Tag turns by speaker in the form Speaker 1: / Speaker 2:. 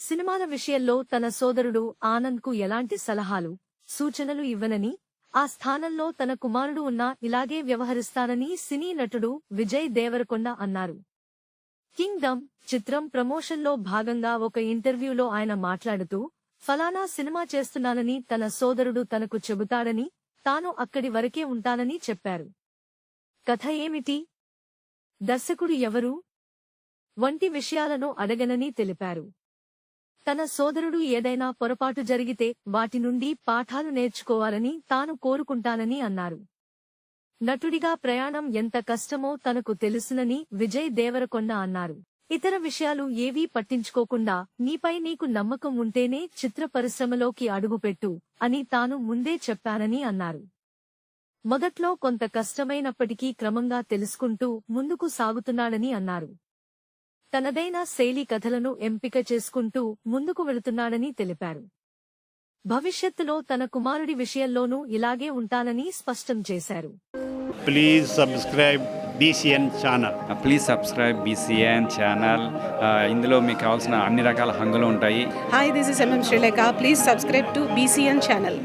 Speaker 1: సినిమాల విషయంలో తన సోదరుడు ఆనంద్కు ఎలాంటి సలహాలు సూచనలు ఇవ్వనని ఆ స్థానంలో తన కుమారుడు ఉన్నా ఇలాగే వ్యవహరిస్తానని సినీ నటుడు విజయ్ దేవరకొండ అన్నారు. కింగ్డమ్ చిత్రం ప్రమోషన్లో భాగంగా ఒక ఇంటర్వ్యూలో ఆయన మాట్లాడుతూ ఫలానా సినిమా చేస్తున్నానని తన సోదరుడు తనకు చెబుతాడని తాను అక్కడి వరకే ఉంటానని చెప్పారు. కథ ఏమిటి? దర్శకుడు ఎవరు? వంటి విషయాలను అడగనని తెలిపారు. తన సోదరుడు ఏదైనా పొరపాటు జరిగితే వాటి నుండి పాఠాలు నేర్చుకోవాలని తాను కోరుకుంటానని అన్నారు. నటుడిగా ప్రయాణం ఎంత కష్టమో తనకు తెలుసునని విజయ్ దేవరకొండ అన్నారు. ఇతర విషయాలు ఏవీ పట్టించుకోకుండా నీపై నీకు నమ్మకం ఉంటేనే చిత్ర పరిశ్రమలోకి అడుగుపెట్టు అని తాను ముందే చెప్పానని అన్నారు. మొదట్లో కొంత కష్టమైనప్పటికీ క్రమంగా తెలుసుకుంటూ ముందుకు సాగుతున్నాడని అన్నారు. తనదైన శైలి కథలను ఎంపిక చేసుకుంటూ ముందుకు వెళుతున్నాడని తెలిపారు. భవిష్యత్తులో తన కుమారుడి విషయంలోనూ ఇలాగే ఉంటానని స్పష్టం చేశారు.
Speaker 2: Please subscribe BCN channel
Speaker 3: please subscribe BCN channel ఇందులో మీకు కావాల్సిన అన్ని రకాల హంగులు ఉంటాయి.
Speaker 4: Hi, this is MM Sri Lanka. Please subscribe to BCN channel.